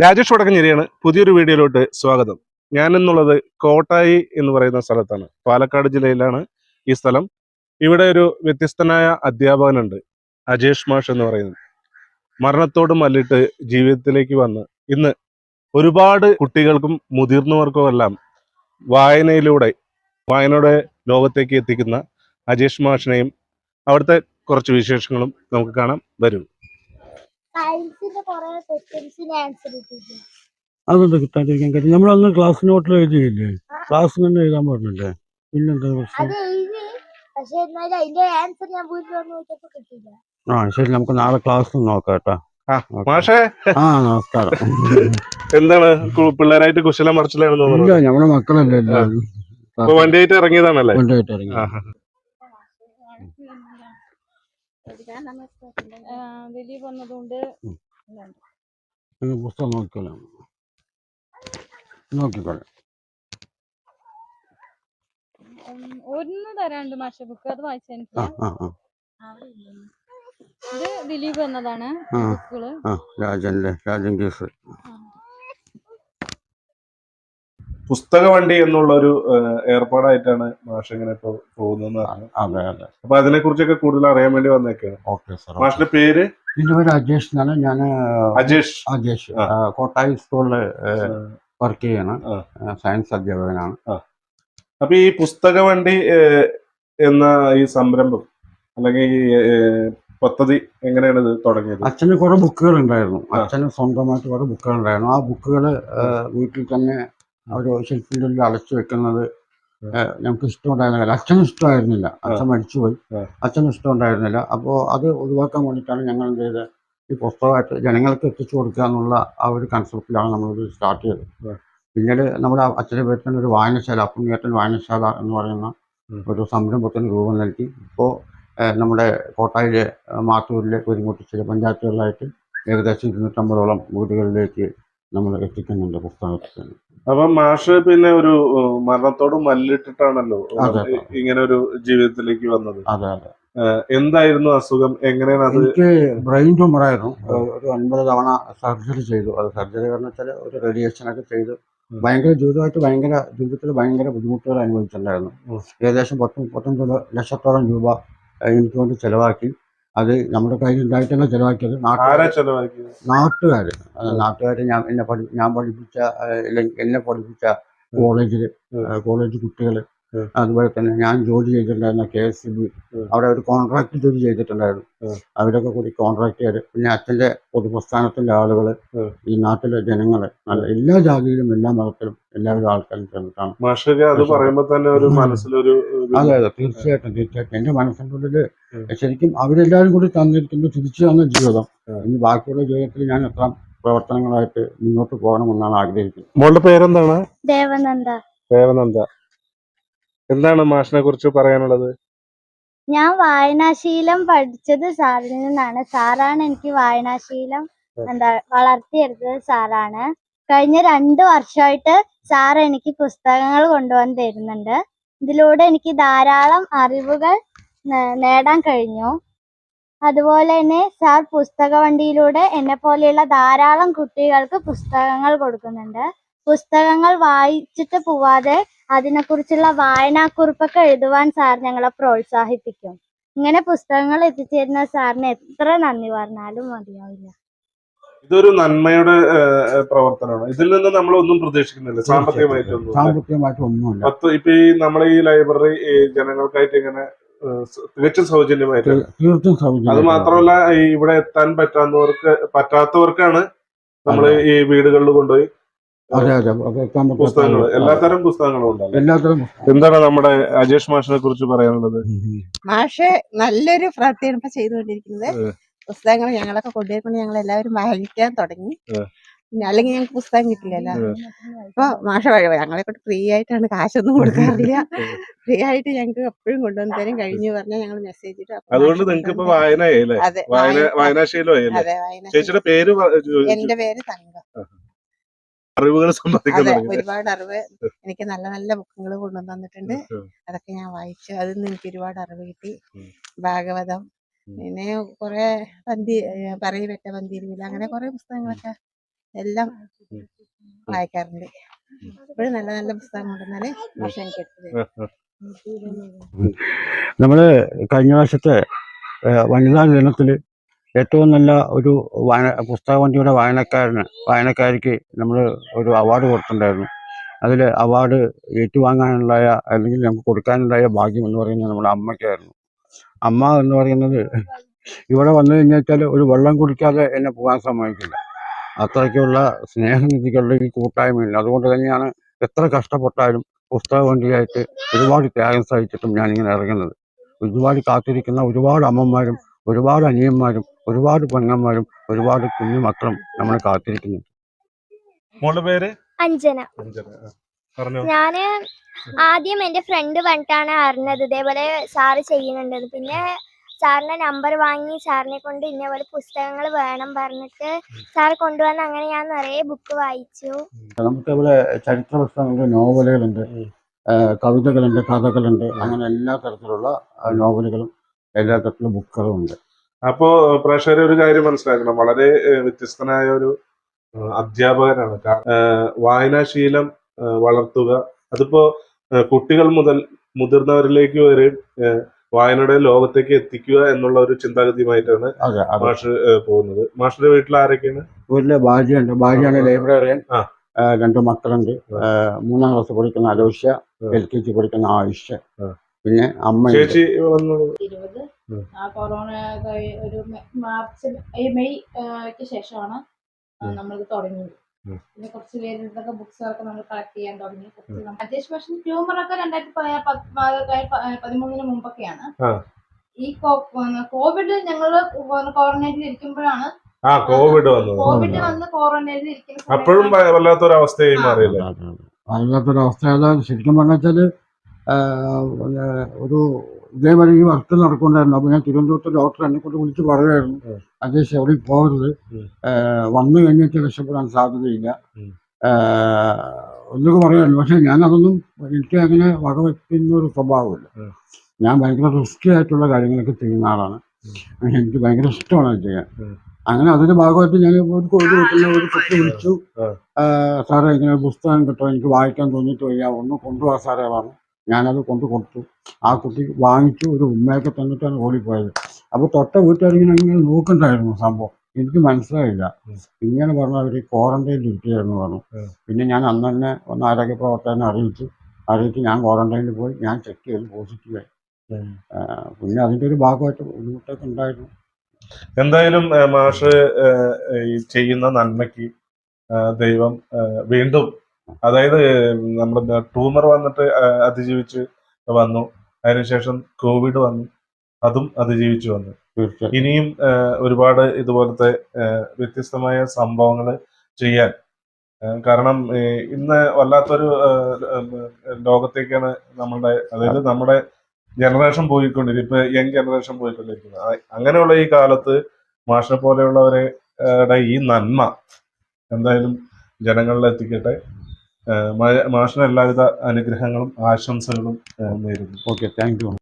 രാജേഷ് വടക്കഞ്ചേരിയാണ് പുതിയൊരു വീഡിയോയിലോട്ട് സ്വാഗതം. ഞാൻ എന്നുള്ളത് കോട്ടായി എന്ന് പറയുന്ന സ്ഥലത്താണ്. പാലക്കാട് ജില്ലയിലാണ് ഈ സ്ഥലം. ഇവിടെ ഒരു വ്യത്യസ്തനായ അധ്യാപകനുണ്ട്. അജേഷ് മാഷ് എന്ന് പറയുന്നത്. മരണത്തോട് മല്ലിട്ട് ജീവിതത്തിലേക്ക് വന്ന് ഇന്ന് ഒരുപാട് കുട്ടികൾക്കും മുതിർന്നവർക്കും എല്ലാം വായനയിലൂടെ വായനയുടെ ലോകത്തേക്ക് എത്തിക്കുന്ന അജേഷ് മാഷിനെയും അവിടുത്തെ കുറച്ച് വിശേഷങ്ങളും നമുക്ക് കാണാം വരൂ. സയൻസിന്റെ കുറെ ക്വസ്റ്റ്യൻസിന് ആൻസർ അതെന്താ കിട്ടാണ്ടിരിക്കാൻ കാര്യം നമ്മൾ അന്ന് ക്ലാസ് നോട്ടിൽ എഴുതിയില്ലേ? ക്ലാസ് തന്നെ എഴുതാൻ പറഞ്ഞില്ലേ? പിന്നെന്താ പ്രശ്നം? അത് എഴുതി. പക്ഷെ എന്നാലും അതിന്റെ ആൻസർ ഞാൻ വീട്ടിൽ വന്ന് നോക്കിയപ്പോ കിട്ടിയില്ല. ആ ശരി നമുക്ക് നാളെ ക്ലാസ് നോക്കാം കേട്ടോ. ആ മാഷേ. ആ നമസ്കാരം. എന്താണ്? കു- പിള്ളേരായിട്ട് കുശലം മറിച്ചിലാണെന്ന് തോന്നുന്നു ഇല്ല നമ്മുടെ മക്കളല്ലേ എല്ലാവരും. അപ്പൊ വണ്ടിയായിട്ട് ഇറങ്ങിയതാണല്ലേ? കൊണ്ടുപോയിട്ട് ഇറങ്ങി ആഹാ. ദിലീപ് വന്നതുകൊണ്ട് പുസ്തകം നോക്കിക്കോളാം. നോക്കിക്കോളാം ഒന്ന് തരാണ്ട് മാഷ ബുക്ക് അത് വായിച്ചു ഇത് ദിലീപ്. ബുക്കുകൾ. ആ രാജൻ കേസ്. പുസ്തക വണ്ടി എന്നുള്ള ഒരു ഏർപ്പാടായിട്ടാണ് മാഷ് ഇങ്ങനെ ഇപ്പൊ പോകുന്നത് അതെ അതെ. അപ്പൊ അതിനെ കുറിച്ചൊക്കെ കൂടുതൽ അറിയാൻ വേണ്ടി വന്നേക്കാണ്. ഓക്കെ സാർ മാഷിന്റെ പേര്? എന്റെ പേര് അജേഷ് എന്നാണ്. ഞാൻ അജേഷ്. അജേഷ്. കോട്ടായി സ്കൂളിൽ വർക്ക് ചെയ്യാണ്. സയൻസ് അധ്യാപകനാണ്. അപ്പൊ ഈ പുസ്തക വണ്ടി എന്ന ഈ സംരംഭം അല്ലെങ്കിൽ ഈ പദ്ധതി എങ്ങനെയാണ് ഇത് തുടങ്ങിയത്? അച്ഛന് കുറെ ബുക്കുകൾ ഉണ്ടായിരുന്നു. അച്ഛന് സ്വന്തമായിട്ട് കുറെ ബുക്കുകൾ ഉണ്ടായിരുന്നു. ആ ബുക്കുകൾ വീട്ടിൽ തന്നെ ഒരു ഷെൽഫിന്റെ ഉള്ളിൽ അടച്ചു വെക്കുന്നത് ഞങ്ങൾക്ക് നമുക്ക് ഇഷ്ടമുണ്ടായിരുന്നില്ല അച്ഛനും ഇഷ്ടമായിരുന്നില്ല. അച്ഛൻ മരിച്ചുപോയി. അച്ഛൻ അച്ഛനും ഇഷ്ടമുണ്ടായിരുന്നില്ല. അപ്പോൾ അത് ഒഴിവാക്കാൻ വേണ്ടിയിട്ടാണ് ഞങ്ങൾ എന്ത് ചെയ്തത്? ഈ പുസ്തകമായിട്ട് ജനങ്ങൾക്ക് എത്തിച്ചു കൊടുക്കുക എന്നുള്ള ആ ഒരു കൺസെപ്റ്റിലാണ് നമ്മളിത് സ്റ്റാർട്ട് ചെയ്തത്. പിന്നീട് നമ്മുടെ അച്ഛന്റെ പേരത്തിന് ഒരു വായനശാല അപ്പുണ്ണിയേറ്റൻ വായനശാല എന്ന് പറയുന്ന ഒരു സംരംഭത്തിന് രൂപം നൽകി. ഇപ്പോൾ നമ്മുടെ കോട്ടായിലെ മാത്തൂരിലെ ഒരുമുട്ടിച്ചിലെ പഞ്ചായത്തുകളിലായിട്ട് ഏകദേശം ഇരുന്നൂറ്റമ്പതോളം വീടുകളിലേക്ക് നമ്മൾ എത്തിക്കുന്നുണ്ട് പുസ്തകത്തിൽ. അപ്പൊ മാഷ് പിന്നെ ഒരു മരണത്തോട് മല്ലിട്ടിട്ടാണല്ലോ ഇങ്ങനെ ഒരു ജീവിതത്തിലേക്ക് വന്നത്. അതെ അതെ. എന്തായിരുന്നു അസുഖം? എങ്ങനെയാണ് അത്? എനിക്ക് ബ്രെയിൻ ട്യൂമർ ആയിരുന്നു ഒരു അൻപത് തവണ സർജറി ചെയ്തു. അത് സർജറി കാരണം വെച്ചാൽ ഒരു റേഡിയേഷൻ ഒക്കെ ചെയ്തു. ഭയങ്കര ജീവിതമായിട്ട് ഭയങ്കര ജീവിതത്തിൽ ഭയങ്കര ബുദ്ധിമുട്ടുകൾ അനുഭവിച്ചിട്ടുണ്ടായിരുന്നു. ഏകദേശം പത്ത് മുപ്പത്തൊമ്പത് ലക്ഷത്തോളം രൂപ എനിക്ക് വേണ്ടി ചിലവാക്കി. അത് നമ്മുടെ കയ്യിൽ ഉണ്ടായിട്ടാണ് ചിലവാക്കിയത്? നാട്ടുകാർ നാട്ടുകാർ ഞാൻ എന്നെ പഠി ഞാൻ പഠിപ്പിച്ച അല്ലെങ്കിൽ എന്നെ പഠിപ്പിച്ച കോളേജിൽ കോളേജ് കുട്ടികൾ. അതുപോലെ തന്നെ ഞാൻ ജോലി ചെയ്തിട്ടുണ്ടായിരുന്ന കെ എസ് ബി അവിടെ ഒരു കോൺട്രാക്ട് ജോലി ചെയ്തിട്ടുണ്ടായിരുന്നു. അവരൊക്കെ കൂടി കോൺട്രാക്ട് പിന്നെ അച്ഛന്റെ പൊതുപ്രസ്ഥാനത്തിന്റെ ആളുകൾ ഈ നാട്ടിലെ ജനങ്ങൾ നല്ല എല്ലാ ജാതിയിലും എല്ലാ മതത്തിലും എല്ലാവരും ആൾക്കാരും ചേർന്നിട്ടാണ് മാഷൊക്കെ അത് പറയുമ്പോൾ തന്നെ ഒരു മനസ്സിലൊരു അതെ അതെ തീർച്ചയായിട്ടും തീർച്ചയായിട്ടും. എന്റെ മനസ്സിന്റെ ഉള്ളിൽ ശരിക്കും അവരെല്ലാവരും കൂടി തന്നിരിക്കുന്നത് തിരിച്ചു തന്ന ജീവിതം. ഇനി ബാക്കിയുള്ള ജീവിതത്തിൽ ഞാൻ എത്ര പ്രവർത്തനങ്ങളായിട്ട് മുന്നോട്ട് പോകണമെന്നാണ് ആഗ്രഹിക്കുന്നത്. മോളുടെ പേരെന്താണ്? ദേവനന്ദ. ദേവനന്ദ. എന്താണ് മാഷിനെ കുറിച്ച് പറയാനുള്ളത്? ഞാൻ വായനാശീലം പഠിച്ചത് സാറിൽ നിന്നാണ്. സാറാണ് എനിക്ക് വായനാശീലം എന്താ വളർത്തിയെടുത്തത് സാറാണ്. കഴിഞ്ഞ രണ്ടു വർഷമായിട്ട് സാർ എനിക്ക് പുസ്തകങ്ങൾ കൊണ്ടുവന്ന് തരുന്നുണ്ട്. ഇതിലൂടെ എനിക്ക് ധാരാളം അറിവുകൾ നേടാൻ കഴിഞ്ഞു. അതുപോലെ തന്നെ സാർ പുസ്തക വണ്ടിയിലൂടെ എന്നെ പോലെയുള്ള ധാരാളം കുട്ടികൾക്ക് പുസ്തകങ്ങൾ കൊടുക്കുന്നുണ്ട്. പുസ്തകങ്ങൾ വായിച്ചിട്ട് പോവാതെ അതിനെക്കുറിച്ചുള്ള വായനാക്കുറിപ്പൊക്കെ എഴുതുവാൻ സാർ ഞങ്ങളെ പ്രോത്സാഹിപ്പിക്കും. ഇങ്ങനെ പുസ്തകങ്ങൾ എത്തിച്ചേരുന്ന സാറിന് എത്ര നന്ദി പറഞ്ഞാലും മതിയാവില്ല. ഇതൊരു നന്മയുടെ പ്രവർത്തനമാണ്. ഇതിൽ നിന്ന് നമ്മൾ ഒന്നും പ്രതീക്ഷിക്കുന്നില്ല. സാമ്പത്തികമായിട്ടൊന്നും അല്ലേ? സാമ്പത്തികമായിട്ട് ഒന്നുമില്ല. പത്ത് ഇപ്പൊ ഈ നമ്മളെ ഈ ലൈബ്രറി ജനങ്ങൾക്കായിട്ട് ഇങ്ങനെ തികച്ചും സൗജന്യമായിട്ട്. അത് മാത്രമല്ല ഇവിടെ എത്താൻ പറ്റാത്തവർക്ക് പറ്റാത്തവർക്കാണ് നമ്മൾ ഈ വീടുകളിൽ കൊണ്ടുപോയി അതെ അതെ. അത് എത്താൻ പറ്റാത്ത പുസ്തകങ്ങൾ. എല്ലാത്തരം പുസ്തകങ്ങളും ഉണ്ടല്ലോ? എല്ലാത്തരം എന്താണ് നമ്മുടെ അജേഷ് മാഷിനെ കുറിച്ച് പറയാനുള്ളത്? മാഷ് നല്ലൊരു ഇപ്പൊ ചെയ്തുകൊണ്ടിരിക്കുന്നത്. പുസ്തകങ്ങൾ ഞങ്ങളൊക്കെ കൊണ്ടുവരുമ്പോൾ ഞങ്ങൾ എല്ലാവരും വായിക്കാൻ തുടങ്ങി. പിന്നെ അല്ലെങ്കിൽ ഞങ്ങൾക്ക് പുസ്തകം കിട്ടില്ലല്ലോ. അപ്പൊ മാഷ വഴി ഞങ്ങളെ കൊണ്ട് ഫ്രീ ആയിട്ടാണ് കാശൊന്നും കൊടുക്കാറില്ല. ഫ്രീ ആയിട്ട് ഞങ്ങൾക്ക് എപ്പോഴും കൊണ്ടുവന്ന് തരും. കഴിഞ്ഞു പറഞ്ഞാൽ ഞങ്ങൾ മെസ്സേജ് അതുകൊണ്ട് നിങ്ങൾക്ക് ഇപ്പൊ വായന വായന- അതെ വായന ചേച്ചിയുടെ പേര് എന്റെ പേര് തങ്കം. അറിവുകൾ സമ്പാദിക്കാൻ അതെ ഒരുപാട് അറിവ് എനിക്ക് നല്ല നല്ല ബുക്കുകൾ കൊണ്ടുവന്ന് തന്നിട്ടുണ്ട് അതൊക്കെ ഞാൻ വായിച്ചു. അതിൽ നിന്ന് എനിക്ക് ഒരുപാട് അറിവ് കിട്ടി. ഭാഗവതം. പിന്നെ കുറെ പന്തി പറയുപെട്ട പന്തിരുവില്ല അങ്ങനെ കുറെ പുസ്തകങ്ങളൊക്കെ എല്ലാം. വായിക്കാറുണ്ട്. ഇപ്പോഴും നല്ല നല്ല പുസ്തകം കൊണ്ടുവന്നാൽ പക്ഷെ എനിക്ക് നമ്മൾ കഴിഞ്ഞ വർഷത്തെ വനിതാ ദിനത്തിൽ ഏറ്റവും നല്ല ഒരു വായന പുസ്തക വണ്ടിയുടെ വായനക്കാരന് വായനക്കാരിക്ക് നമ്മൾ ഒരു അവാർഡ് കൊടുത്തിട്ടുണ്ടായിരുന്നു. അതിൽ അവാർഡ് ഏറ്റുവാങ്ങാനുണ്ടായ അല്ലെങ്കിൽ നമുക്ക് കൊടുക്കാനുണ്ടായ ഭാഗ്യം എന്ന് പറയുന്നത് നമ്മുടെ അമ്മയ്ക്കായിരുന്നു. അമ്മ എന്ന് പറയുന്നത് ഇവിടെ വന്നു കഴിഞ്ഞാൽ ഒരു വെള്ളം കുടിക്കാതെ എന്നെ പോകാൻ സമ്മതിക്കില്ല. അത്രയ്ക്കുള്ള സ്നേഹനിധികളുടെ ഈ കൂട്ടായ്മയില്ല അതുകൊണ്ട് തന്നെയാണ് എത്ര കഷ്ടപ്പെട്ടാലും പുസ്തക വണ്ടിയായിട്ട് ഒരുപാട് ത്യാഗം സഹിച്ചിട്ടും ഞാനിങ്ങനെ ഇറങ്ങുന്നത്. ഒരുപാട് കാത്തിരിക്കുന്ന ഒരുപാട് അമ്മമാരും ഒരുപാട് അനിയന്മാരും ഒരുപാട് പെങ്ങന്മാരും ഒരുപാട് കുഞ്ഞു മക്കളും നമ്മളെ കാത്തിരിക്കുന്നു. മോളുടെ പേര്? അഞ്ജന. അഞ്ജന. ആ. പറഞ്ഞോ. ഞാൻ ആദ്യം എന്റെ ഫ്രണ്ട് പറഞ്ഞിട്ടാണ് അറിഞ്ഞത്. ഇതേപോലെ സാറ് ചെയ്യുന്നുണ്ടത് പിന്നെ സാറിന്റെ നമ്പർ വാങ്ങി സാറിനെ കൊണ്ട് ഇന്നപോലെ പുസ്തകങ്ങൾ വേണം പറഞ്ഞിട്ട് സാർ കൊണ്ടുവന്ന് അങ്ങനെ ഞാൻ നിറയെ ബുക്ക് വായിച്ചു. നമുക്ക് ഇവിടെ ചരിത്ര പുസ്തകങ്ങളുണ്ട് നോവലുകളുണ്ട് കവിതകളുണ്ട് കഥകളുണ്ട് അങ്ങനെ എല്ലാ തരത്തിലുള്ള നോവലുകളും എല്ലാ തരത്തിലും ബുക്കുകളും ഉണ്ട് അപ്പോ പ്രേക്ഷകരെ ഒരു കാര്യം മനസ്സിലാക്കണം. വളരെ വ്യത്യസ്തനായ ഒരു അധ്യാപകനാണ്. വായനാശീലം വളർത്തുക. അതിപ്പോ കുട്ടികൾ മുതൽ മുതിർന്നവരിലേക്ക് വരെ വായനയുടെ ലോകത്തേക്ക് എത്തിക്കുക എന്നുള്ള ഒരു ചിന്താഗതിയുമായിട്ടാണ് മാഷ് പോകുന്നത്. മാഷിന്റെ വീട്ടിൽ ആരൊക്കെയാണ്? വീട്ടിലെ ഭാര്യയുണ്ട് ഭാര്യയാണ് ലൈബ്രറിയൻ. രണ്ടു മക്കളുണ്ട്. മൂന്നാം ക്ലാസ് പഠിക്കുന്ന അലോഷ്യ എൽ കെ ജി പഠിക്കുന്ന ആയുഷ്. പിന്നെ അമ്മ ചേച്ചി വന്നത് ഇരുപത്. ആ കൊറോണ ഒരു മാർച്ച് മെയ്ക്ക് മെയ് ശേഷമാണ് ഉം. നമ്മളിത് തുടങ്ങിയത്. പിന്നെ കുറച്ച് പേരുടെയൊക്കെ ബുക്സുകളൊക്കെ നമ്മൾ കളക്ട് ചെയ്യാൻ തുടങ്ങി. അത്യാവശ്യം പക്ഷെ ട്യൂമറൊക്കെ രണ്ടായിരത്തി പതിമൂന്നിന് മുമ്പൊക്കെയാണ്. ഈ കോവിഡ് ഞങ്ങൾ ക്വാറന്റൈനിൽ ഇരിക്കുമ്പോഴാണ് ആ കോവിഡ് വന്നത്. കോവിഡ് വന്ന് ക്വാറന്റൈനിൽ ഇരിക്കുന്ന അപ്പോഴും വല്ലാത്തൊരവസ്ഥയായി. മാറിയില്ല? വല്ലാത്തൊരവസ്ഥ ശരിക്കും പറഞ്ഞാൽ ഒരു ഇതേപോലെ ഈ വർക്ക് നടക്കുന്നുണ്ടായിരുന്നു. അപ്പോൾ ഞാൻ തിരുവനന്തപുരത്ത് ഡോക്ടർ എന്നെ കൊണ്ട് വിളിച്ച് പറയുമായിരുന്നു അതേശം അവിടെ പോകരുത്. വന്നു കഴിഞ്ഞിട്ട് രക്ഷപ്പെടാൻ സാധ്യതയില്ല. ഒന്നൊക്കെ പറയുമായിരുന്നു പക്ഷെ ഞാൻ അതൊന്നും എനിക്ക് അങ്ങനെ വകവെക്കുന്ന ഒരു സ്വഭാവമില്ല. ഞാൻ ഭയങ്കര റിസ്കി ആയിട്ടുള്ള കാര്യങ്ങളൊക്കെ ചെയ്യുന്ന ആളാണ്. എനിക്ക് ഭയങ്കര ഇഷ്ടമാണ് അത് ചെയ്യാൻ. അങ്ങനെ അതിന്റെ ഭാഗമായിട്ട് ഞാൻ ഒരു കോഴി വീട്ടിൽ ഒരു കുട്ടി വിളിച്ചു. സാറേ ഇങ്ങനെ പുസ്തകം കിട്ടും എനിക്ക് വായിക്കാൻ തോന്നിയിട്ട് വയ്യ. ഒന്ന് കൊണ്ടുപോകാൻ സാറേ പറഞ്ഞു. ഞാനത് കൊണ്ട് കൊടുത്തു. ആ കുട്ടി വാങ്ങിച്ചു ഒരു ഉമ്മയൊക്കെ തന്നിട്ടാണ് ഓടിപ്പോയത്. അപ്പോൾ തൊട്ട വീട്ടുകാരിങ്ങനെ ഇങ്ങനെ നോക്കണ്ടായിരുന്നു സംഭവം. എനിക്ക് മനസ്സിലായില്ല. ഇങ്ങനെ പറഞ്ഞു അവർ ക്വാറന്റൈനിൽ ഇരിക്കുകയായിരുന്നു പറഞ്ഞു. പിന്നെ ഞാൻ അന്ന് തന്നെ ഒന്ന് ആരോഗ്യ പ്രവർത്തകനെ അറിയിച്ചു. അറിയിച്ച് ഞാൻ ക്വാറന്റൈനിൽ പോയി. ഞാൻ ചെക്ക് ചെയ്ത് പോസിറ്റീവായി പിന്നെ അതിന്റെ ഒരു ഭാഗമായിട്ട് ബുദ്ധിമുട്ടൊക്കെ ഉണ്ടായിരുന്നു. എന്തായാലും മാഷ് ചെയ്യുന്ന നന്മയ്ക്ക് ദൈവം വീണ്ടും അതായത് നമ്മുടെ ട്യൂമർ വന്നിട്ട് അതിജീവിച്ച് വന്നു. അതിനുശേഷം കോവിഡ് വന്നു. അതും അതിജീവിച്ചു വന്നു. ഇനിയും ഒരുപാട് ഇതുപോലത്തെ വ്യത്യസ്തമായ സംഭവങ്ങൾ ചെയ്യാൻ. കാരണം ഇന്ന് വല്ലാത്തൊരു ലോകത്തേക്കാണ് നമ്മളുടെ അതായത് നമ്മുടെ ജനറേഷൻ പോയിക്കൊണ്ടിരിക്കുന്നത് ഇപ്പൊ യങ് ജനറേഷൻ പോയിക്കൊണ്ടിരിക്കുന്നത്. അങ്ങനെയുള്ള ഈ കാലത്ത് മാഷെ പോലെയുള്ളവരുടെ ഈ നന്മ എന്തായാലും ജനങ്ങളിൽ എത്തിക്കട്ടെ മാഷിന് എല്ലാവിധ അനുഗ്രഹങ്ങളും ആശംസകളും നേരുന്നു. Okay thank you.